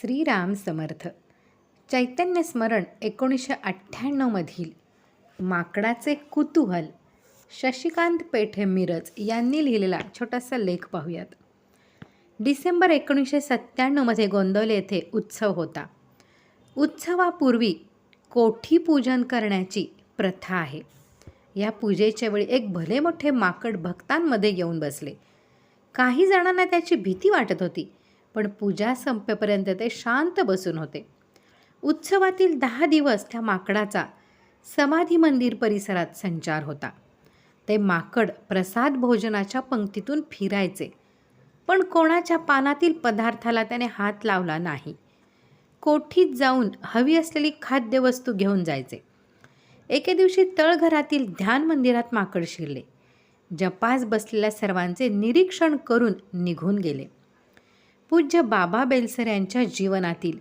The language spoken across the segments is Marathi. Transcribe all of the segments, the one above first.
श्रीराम समर्थ. चैतन्य स्मरण एकोणीसशे अठ्ठ्याण्णवमधील माकडाचे कुतूहल शशिकांत पेठे मिरज यांनी लिहिलेला छोटासा लेख पाहूयात. डिसेंबर एकोणीसशे सत्त्याण्णवमध्ये गोंदवले येथे उत्सव होता. उत्सवापूर्वी कोठी पूजन करण्याची प्रथा आहे. या पूजेच्या वेळी एक भले मोठे माकड भक्तांमध्ये येऊन बसले. काही जणांना त्याची भीती वाटत होती. पण पूजा संपेपर्यंत ते शांत बसून होते. उत्सवातील दहा दिवस त्या माकडाचा समाधी मंदिर परिसरात संचार होता. ते माकड प्रसाद भोजनाच्या पंक्तीतून फिरायचे पण कोणाच्या पानातील पदार्थाला त्याने हात लावला नाही. कोठीत जाऊन हवी असलेली खाद्यवस्तू घेऊन जायचे. एके दिवशी तळघरातील ध्यान मंदिरात माकड शिरले. जपास बसलेल्या सर्वांचे निरीक्षण करून निघून गेले. पूज्य बाबा बेलसर यांच्या जीवनातील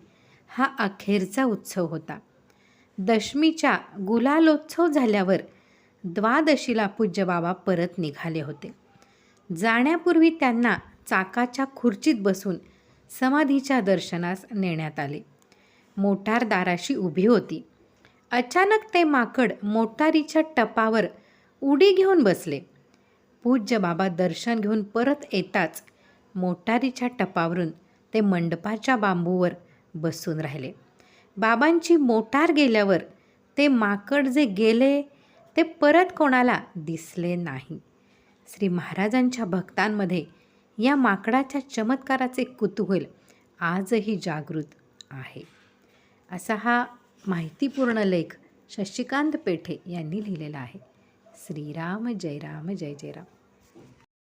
हा अखेरचा उत्सव होता. दशमीच्या गुलालोत्सव झाल्यावर द्वादशीला पूज्य बाबा परत निघाले होते. जाण्यापूर्वी त्यांना चाकाच्या खुर्चीत बसून समाधीच्या दर्शनास नेण्यात आले. मोटार दाराशी उभी होती. अचानक ते माकड मोटारीच्या टपावर उडी घेऊन बसले. पूज्य बाबा दर्शन घेऊन परत येताच मोटारीच्या टपावरून ते मंडपाच्या बांबूवर बसून राहिले. बाबांची मोटार गेल्यावर ते माकड जे गेले ते परत कोणाला दिसले नाही. श्री महाराजांच्या भक्तांमध्ये या माकडाच्या चमत्काराचे कुतूहल आजही जागृत आहे. असा हा माहितीपूर्ण लेख शशिकांत पेठे यांनी लिहिलेला आहे. श्रीराम जय राम जय जय राम.